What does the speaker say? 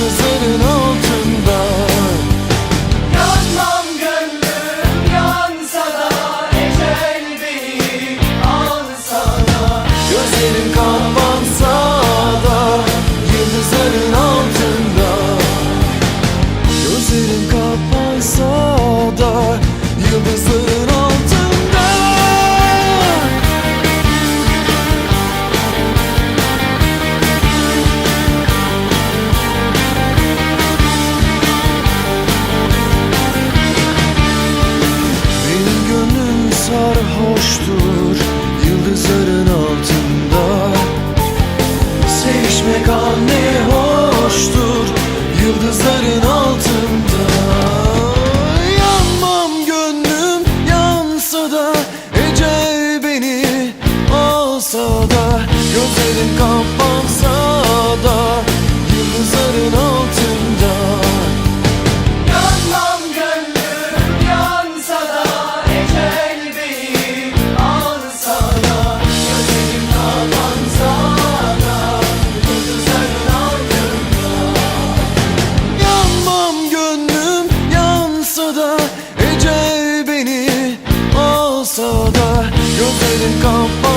dos Gitmek anne hoştur Yıldızların altında. Yanmam gönlüm yansa da Ecel beni alsa kapansa da 够。